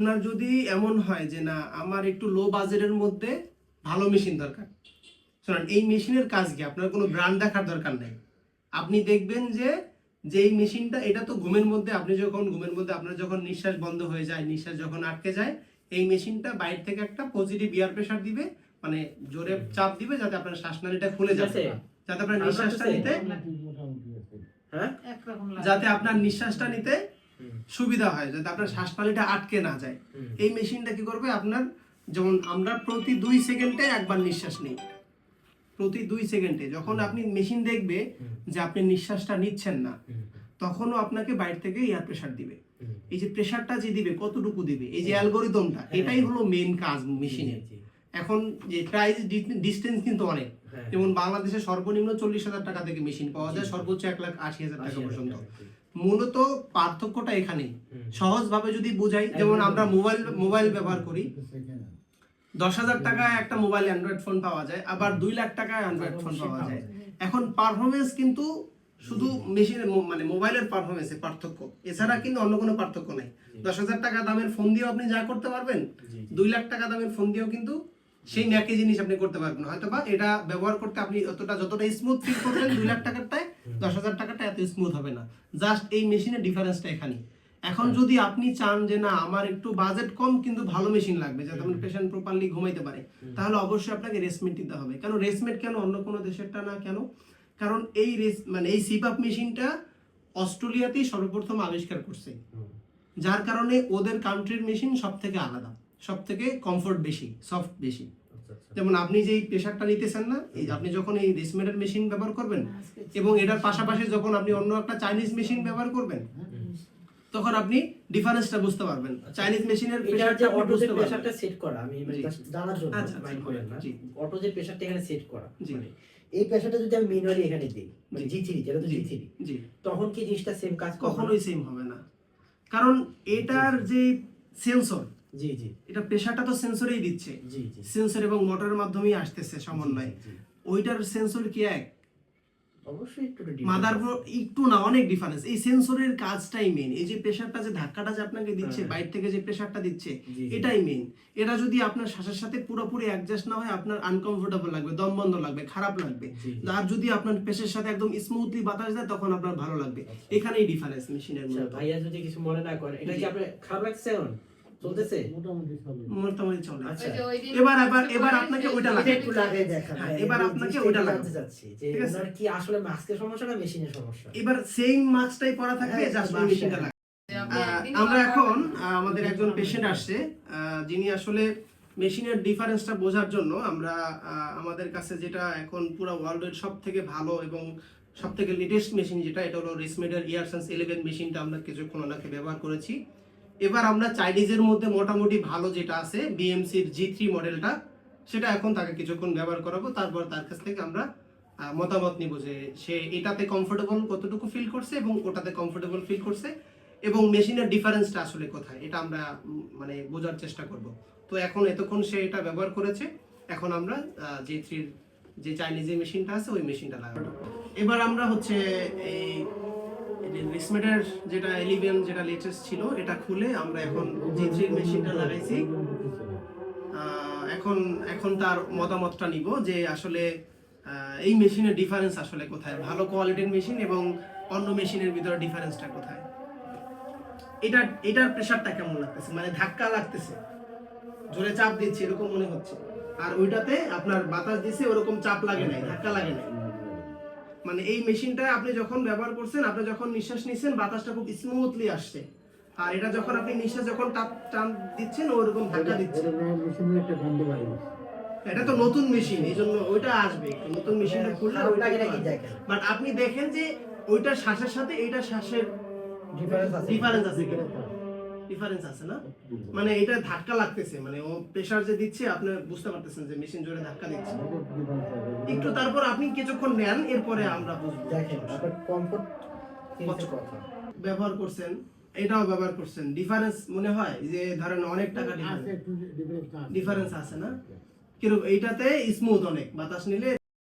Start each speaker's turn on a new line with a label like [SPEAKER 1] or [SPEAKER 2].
[SPEAKER 1] আপনার যদি এমন হয় যে না আমার একটু লো বাজেটের মধ্যে ভালো মেশিন দরকার। শোনেন এই মেশিনের কাজ কি? আপনার কোনো ব্র্যান্ড দেখার দরকার নেই। আপনি দেখবেন যে যে এই মেশিনটা এটা তো ঘুমের মধ্যে আপনি যখন ঘুমের মধ্যে আপনার যখন নিঃশ্বাস বন্ধ হয়ে যায় নিঃশ্বাস যখন আটকে যায় এই মেশিনটা বাইরে থেকে একটা পজিটিভ এয়ার প্রেশার দিবে মানে জোরে চাপ দিবে যাতে আপনার শ্বাসনালীটা খুলে যাবে। যাতে আপনার নিঃশ্বাসটা নিতে
[SPEAKER 2] হ্যাঁ?
[SPEAKER 1] যাতে আপনার নিঃশ্বাসটা নিতে। সুবিধা হয় যাতে আপনার শ্বাসনালীটা আটকে না যায়। এই মেশিনটা কি করবে? আপনার যেমন আমরা প্রতি দুই সেকেন্ডে একবার নিঃশ্বাস নিই। প্রতি দুই সেকেন্ডে। যখন আপনি মেশিন দেখবে যে আপনি নিঃশ্বাসটা নিচ্ছেন না তখনও আপনাকে বাইরে থেকে এয়ার প্রেশার দিবে। এই যে প্রেশারটা যে দিবে কতটুকু দিবে? এই যে
[SPEAKER 2] হ্যাঁ।
[SPEAKER 1] অ্যালগোরিদমটা
[SPEAKER 2] হ্যাঁ।
[SPEAKER 1] এটাই হলো মেইন কাজ মেশিনের। এখন যে প্রাইস ডিস্টেন্স কিন্তু অনেক।
[SPEAKER 2] হ্যাঁ।
[SPEAKER 1] যেমন বাংলাদেশে সর্বনিম্ন চল্লিশ হাজার টাকা থেকে মেশিন পাওয়া যায় সর্বোচ্চ এক লাখ আশি হাজার টাকা পর্যন্ত। মূলত পার্থক্যটা এখানেই। সহজভাবে যদি বুঝাই যেমন আমরা মোবাইল মোবাইল ব্যবহার করি। দশ হাজার টাকায় একটা মোবাইল অ্যান্ড্রয়েড ফোন পাওয়া যায় আবার দুই লাখ টাকায় অ্যান্ড্রয়েড ফোন পাওয়া যায়। এখন পারফরমেন্স কিন্তু শুধু মেশিনের মানে মোবাইলের পারফরমেন্সে পার্থক্য। এছাড়া কিন্তু অন্য কোনো পার্থক্য নাই। দশ হাজার টাকা দামের ফোন দিয়েও আপনি যা করতে পারবেন। দুই লাখ টাকা দামের ফোন দিয়েও কিন্তু সেই একই জিনিস আপনি করতে পারবেন। হয়তো বা এটা ব্যবহার করতে আপনি অতটা যতটা স্মুথ ফিল করবেন দুই লাখ টাকারটায় দশ হাজার টাকাটা এত স্মুথ হবে না। জাস্ট এই মেশিনের ডিফারেন্সটা এখানে। এখন যদি আপনি চান যে না আমার একটু বাজেট কম কিন্তু ভালো মেশিন লাগবে যাতে আমার পেশেন্ট প্রপারলি ঘুমাইতে পারে তাহলে অবশ্যই আপনাকে রেসমেট দিতে হবে। কেন রেসমেট কেন অন্য কোনো দেশেরটা না কেন? কারণ এই রেস মানে এই সিপাপ মেশিনটা অস্ট্রেলিয়াতেই সর্বপ্রথম আবিষ্কার করছে। যার কারণে ওদের কান্ট্রির মেশিন সব থেকে আলাদা সব থেকে কমফোর্ট বেশি সফট বেশি। যেমন আপনি যে প্রেশারটা নিতেছেন না এই আপনি যখন এই রেসমেডের মেশিন ব্যবহার করবেন এবং এটার পাশাপাশি যখন আপনি অন্য একটা চাইনিজ মেশিন ব্যবহার করবেন তখন আপনি ডিফারেন্সটা বুঝতে পারবেন। চাইনিজ মেশিনের প্রেশারটা
[SPEAKER 2] অটো যে প্রেসারটা সেট করা আমি মানে জানার জন্য
[SPEAKER 1] আচ্ছা, আচ্ছা,
[SPEAKER 2] মাইন্ড করেন না। অটো যে প্রেসারটা এখানে সেট করা মানে এই প্রেসারটা যদি আমি ম্যানুয়ালি এখানে দিই মানে
[SPEAKER 1] জি।
[SPEAKER 2] জি থ্রি যেটা তো জি।
[SPEAKER 1] জি
[SPEAKER 2] থ্রি
[SPEAKER 1] জি।
[SPEAKER 2] তখন কি জিনিসটা সেম কাজ
[SPEAKER 1] কখনোই সেম হবে না। কারণ এটার যে সেন্সর
[SPEAKER 2] জি জি।
[SPEAKER 1] এটা প্রেশারটা তো সেন্সরেই দিচ্ছে।
[SPEAKER 2] জি জি।
[SPEAKER 1] সেন্সর এবং মোটরের মাধ্যমেই আসতেছে সমন্বয়ে। ওইটার সেন্সর কি এক?
[SPEAKER 2] অবশ্যই একটু
[SPEAKER 1] মাদারবোর্ড একটু না অনেক ডিফারেন্স এই সেন্সরের কাজটাই মেন এই যে প্রেসারটা যে ধাক্কাটা যে আপনাকে দিচ্ছে
[SPEAKER 2] হ্যাঁ।
[SPEAKER 1] বাইরে থেকে যে প্রেসারটা দিচ্ছে। এটাই মেন এটা যদি আপনার শ্বাসের সাথে পুরোপুরি অ্যাডজাস্ট না হয় আপনার আনকমফোর্টেবল লাগবে দম বন্ধ লাগবে খারাপ লাগবে। আর যদি আপনার পেশের সাথে একদম স্মুথলি বাতাস দেয় তখন আপনার ভালো লাগবে।
[SPEAKER 2] আচ্ছা।
[SPEAKER 1] এখানেই ডিফারেন্স মেশিনের
[SPEAKER 2] আচ্ছা, ভাইয়া যদি কিছু মনে না করেন এটা কি আপনার খারাপ লাগছে এখন? চলতেছে?
[SPEAKER 1] মোটামুটি চলে।
[SPEAKER 2] আচ্ছা।
[SPEAKER 3] ওই যে ওই দিন
[SPEAKER 1] এবার এবার এবার আপনাকে ওইটা
[SPEAKER 2] এটা একটু লাগিয়ে দেখান
[SPEAKER 1] এবার আপনাকে ওইটা
[SPEAKER 2] একটু
[SPEAKER 1] লাগাতে
[SPEAKER 2] যে ওনার কি আসলে মাস্কের সমস্যা না মেশিনের সমস্যা?
[SPEAKER 1] এবার সেম মাস্কটাই পরা থাকবে জাস্ট মেশিনটা। লাগে
[SPEAKER 3] আপনি
[SPEAKER 1] আহ,
[SPEAKER 3] একদিন
[SPEAKER 1] আমরা এখন আমাদের একজন পেশেন্ট আসছে। যিনি আসলে মেশিনের ডিফারেন্সটা বোঝার জন্য আমরা আহ, আমাদের কাছে যেটা এখন পুরো ওয়ার্ল্ডের সব থেকে ভালো এবং সব থেকে লেটেস্ট মেশিন যেটা এটা হলো রেসমেডের ইয়ারসেন্স ইলেভেন মেশিনটা আমরা কিছুক্ষণ ওনাকে ব্যবহার করেছি। এবার আমরা চাইনিজের মধ্যে মোটামুটি ভালো যেটা আছে বিএমসির জি থ্রি মডেলটা, সেটা এখন তাকে কিছুক্ষণ ব্যবহার করাবো, তারপর তার কাছ থেকে আমরা মতামত নিব যে সে এটাতে কমফোর্টেবল কতটুকু ফিল করছে এবং ওটাতে কমফোর্টেবল ফিল করছে এবং মেশিনের ডিফারেন্সটা আসলে কোথায়, এটা আমরা মানে বোঝার চেষ্টা করব। তো এখন এতক্ষণ সে এটা ব্যবহার করেছে, এখন আমরা জি থ্রির যে চাইনিজ যে মেশিনটা আছে, ওই মেশিনটা লাগাবো। এবার আমরা হচ্ছে এই রিসমেটের যেটা এলিভেন যেটা লেটেস্ট ছিল, এটা খুলে আমরা এখন জি থ্রির মেশিনটা লাগাইছি। এখন এখন তার মতামতটা নিব যে আসলে এই মেশিনের ডিফারেন্স আসলে কোথায়? ভালো কোয়ালিটির মেশিন এবং অন্য মেশিনের ভিতরে ডিফারেন্সটা কোথায়? এটা এটার প্রেসারটা কেমন লাগতেছে? মানে ধাক্কা লাগতেছে। জোরে চাপ দিচ্ছে, এরকম মনে হচ্ছে। আর ওইটাতে আপনার বাতাস দিছে, ওরকম চাপ লাগে নাই, ধাক্কা লাগে নাই। মানে এই মেশিনটা আপনি যখন ব্যবহার করছেন আপনি যখন নিঃশ্বাস নিচ্ছেন বাতাসটা খুব স্মুথলি আসছে। আর এটা যখন আপনি নিঃশ্বাস যখন টাপ টান দিচ্ছেন ওরকম ধাক্কা দিচ্ছে এটা তো নতুন মেশিন এই জন্য ওইটা আসবে। নতুন মেশিনটা খুললে ওইটা? বাট আপনি দেখেন যে ওইটা শ্বাসের সাথে এইটা শ্বাসের
[SPEAKER 2] ডিফারেন্স আছে।
[SPEAKER 1] ডিফারেন্স আছে। কিনা ডিফারেন্স আছে না? মানে এটা ধাক্কা লাগতেছে মানে ও প্রেসার যে দিচ্ছে আপনি বুঝতে পারতেছেন যে মেশিন জোরে ধাক্কা দিচ্ছে। একটু তারপর আপনি কিছুক্ষণ নেন এরপরে আমরা বুঝব।
[SPEAKER 2] দেখেন আপনার কমফোর্ট কথা?
[SPEAKER 1] ব্যবহার করছেন এটাও ব্যবহার করছেন। ডিফারেন্স মনে হয় যে ধরেন অনেক টাকা ডিফারেন্স আছে। না? কীরকম এইটাতে স্মুথ অনেক। বাতাস নিলে